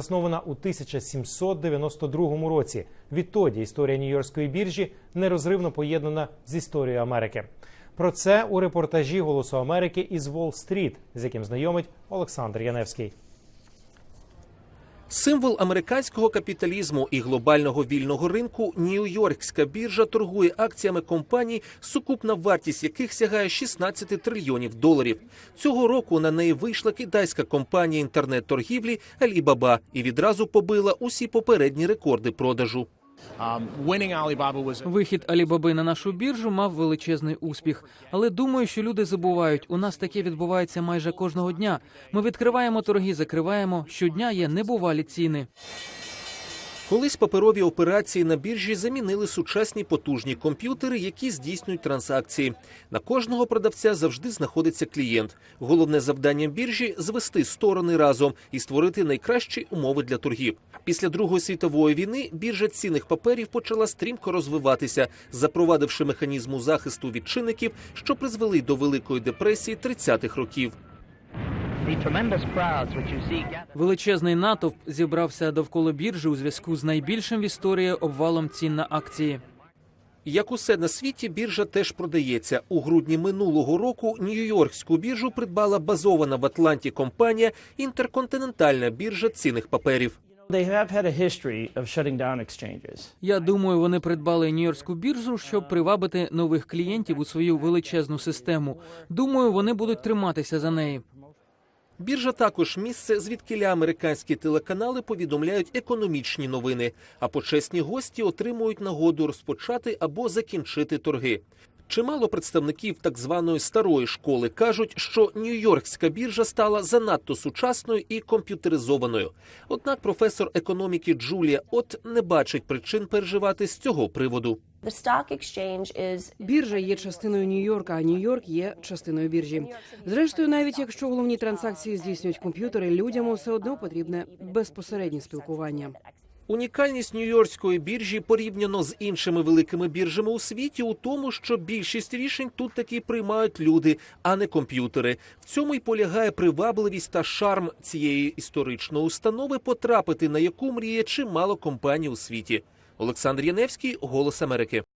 Заснована у 1792 році. Відтоді історія Нью-Йоркської біржі нерозривно поєднана з історією Америки. Про це у репортажі Голосу Америки із Уолл-стріт, з яким знайомить Олександр Яневський. Символ американського капіталізму і глобального вільного ринку Нью-Йоркська біржа торгує акціями компаній, сукупна вартість яких сягає 16 трильйонів доларів. Цього року на неї вийшла китайська компанія інтернет-торгівлі Alibaba і відразу побила усі попередні рекорди продажу. Um, Вихід Алібаби на нашу біржу мав величезний успіх. Але думаю, що люди забувають. У нас таке відбувається майже кожного дня. Ми відкриваємо торги, закриваємо. Щодня є небувалі ціни. Колись паперові операції на біржі замінили сучасні потужні комп'ютери, які здійснюють транзакції. На кожного продавця завжди знаходиться клієнт. Головне завдання біржі звести сторони разом і створити найкращі умови для торгів. Після Другої світової війни біржа цінних паперів почала стрімко розвиватися, запровадивши механізму захисту від чинників, що призвели до Великої депресії 30-х років. Величезний натовп зібрався довкола біржі у зв'язку з найбільшим в історії обвалом цін на акції. Як усе на світі, біржа теж продається. У грудні минулого року Нью-Йоркську біржу придбала базована в Атланті компанія Інтерконтинентальна біржа цінних паперів. Я думаю, вони придбали Нью-Йоркську біржу, щоб привабити нових клієнтів у свою величезну систему. Думаю, вони будуть триматися за неї. Біржа також місце, звідкиля американські телеканали повідомляють економічні новини, а почесні гості отримують нагоду розпочати або закінчити торги. Чимало представників так званої старої школи кажуть, що Нью-Йоркська біржа стала занадто сучасною і комп'ютеризованою. Однак професор економіки Джулія От не бачить причин переживати з цього приводу. The stock exchange Біржа є частиною Нью-Йорка, а Нью-Йорк є частиною біржі. Зрештою, навіть якщо головні транзакції здійснюють комп'ютери, людям все одно потрібне безпосереднє спілкування. Унікальність Нью-Йоркської біржі порівняно з іншими великими біржами у світі у тому, що більшість рішень тут таки приймають люди, а не комп'ютери. В цьому й полягає привабливість та шарм цієї історичної установи, потрапити на яку мріє чимало компаній у світі. Олександр Яневський, Голос Америки.